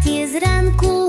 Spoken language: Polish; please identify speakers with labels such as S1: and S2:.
S1: Takie z ranku.